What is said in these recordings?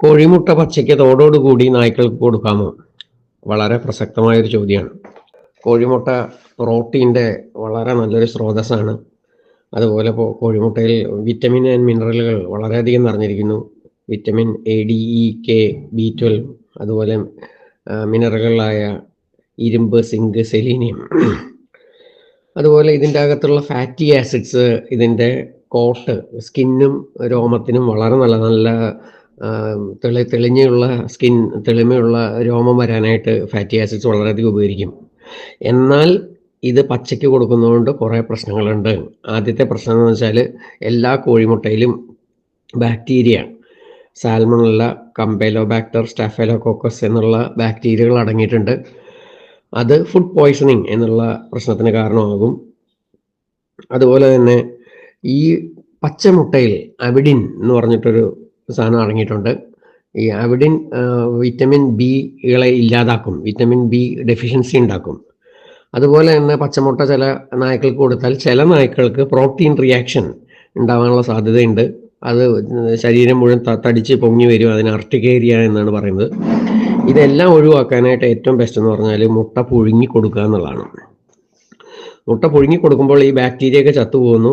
കോഴിമുട്ട പച്ചയ്ക്ക് തോടോടുകൂടി നായ്ക്കൾക്ക് കൊടുക്കാമോ? വളരെ പ്രസക്തമായൊരു ചോദ്യമാണ്. കോഴിമുട്ട പ്രോട്ടീന്റെ വളരെ നല്ലൊരു സ്രോതസ്സാണ്. അതുപോലെ ഇപ്പോൾ കോഴിമുട്ടയിൽ വിറ്റമിൻ ആൻഡ് മിനറലുകൾ വളരെയധികം നിറഞ്ഞിരിക്കുന്നു. Vitamin A D E K B twelve അതുപോലെ മിനറലുകളായ ഇരുമ്പ് സിങ്ക് സെലീനിയം. അതുപോലെ ഇതിന്റെ അകത്തുള്ള ഫാറ്റി ആസിഡ്സ് ഇതിന്റെ കോട്ട് സ്കിന്നും രോമത്തിനും വളരെ നല്ല നല്ല തെളി തെളിഞ്ഞുള്ള സ്കിൻ തെളിമയുള്ള രോമം വരാനായിട്ട് ഫാറ്റി ആസിഡ്സ് വളരെയധികം ഉപകരിക്കും. എന്നാൽ ഇത് പച്ചയ്ക്ക് കൊടുക്കുന്നതുകൊണ്ട് കുറേ പ്രശ്നങ്ങളുണ്ട്. ആദ്യത്തെ പ്രശ്നം എന്ന് വെച്ചാൽ എല്ലാ കോഴിമുട്ടയിലും ബാക്ടീരിയ സാൽമണുള്ള കമ്പേലോ ബാക്ടർ സ്റ്റാഫേലോ കോക്കസ് എന്നുള്ള ബാക്ടീരിയകൾ അടങ്ങിയിട്ടുണ്ട്. അത് ഫുഡ് പോയ്സണിങ് എന്നുള്ള പ്രശ്നത്തിന് കാരണമാകും. അതുപോലെ തന്നെ ഈ പച്ചമുട്ടയിൽ അവിഡിൻ എന്ന് പറഞ്ഞിട്ടൊരു സാധനം ഇറങ്ങിയിട്ടുണ്ട് ഈ അവിഡിൻ വിറ്റമിൻ ബി ബികളെ ഇല്ലാതാക്കും. വിറ്റമിൻ ബി ഡെഫിഷ്യൻസി ഉണ്ടാക്കും. അതുപോലെ തന്നെ പച്ചമുട്ട ചില നായ്ക്കൾക്ക് കൊടുത്താൽ ചില നായ്ക്കൾക്ക് പ്രോട്ടീൻ റിയാക്ഷൻ ഉണ്ടാവാനുള്ള സാധ്യതയുണ്ട്. അത് ശരീരം മുഴുവൻ തടിച്ച് പൊങ്ങി വരും. അതിന് അർട്ടിക്കേരിയ എന്നാണ് പറയുന്നത്. ഇതെല്ലാം ഒഴിവാക്കാനായിട്ട് ഏറ്റവും ബെസ്റ്റ് എന്ന് പറഞ്ഞാൽ മുട്ട പുഴുങ്ങി കൊടുക്കുക എന്നുള്ളതാണ്. മുട്ട പുഴുങ്ങി കൊടുക്കുമ്പോൾ ഈ ബാക്ടീരിയ ഒക്കെ ചത്തുപോകുന്നു.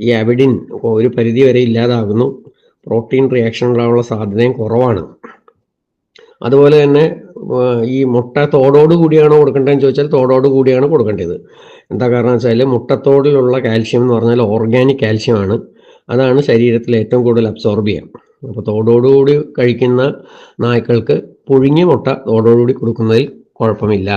ഈ അവിഡിൻ ഒരു പരിധി വരെ ഇല്ലാതാകുന്നു. പ്രോട്ടീൻ റിയാക്ഷൻ ഉണ്ടാകാനുള്ള സാധ്യതയും കുറവാണ്. അതുപോലെ തന്നെ ഈ മുട്ട തോടോട് കൂടിയാണോ കൊടുക്കേണ്ടതെന്ന് ചോദിച്ചാൽ തോടോട് കൂടിയാണ് കൊടുക്കേണ്ടത്. എന്താ കാരണം വെച്ചാൽ മുട്ടത്തോടിലുള്ള കാൽഷ്യം എന്ന് പറഞ്ഞാൽ ഓർഗാനിക് കാൽഷ്യമാണ്. അതാണ് ശരീരത്തിൽ ഏറ്റവും കൂടുതൽ അബ്സോർബ് ചെയ്യാം അപ്പോൾ തോടോടുകൂടി കഴിക്കുന്ന നായ്ക്കൾക്ക് പുഴുങ്ങിയ മുട്ട തോടോടുകൂടി കൊടുക്കുന്നതിൽ കുഴപ്പമില്ല.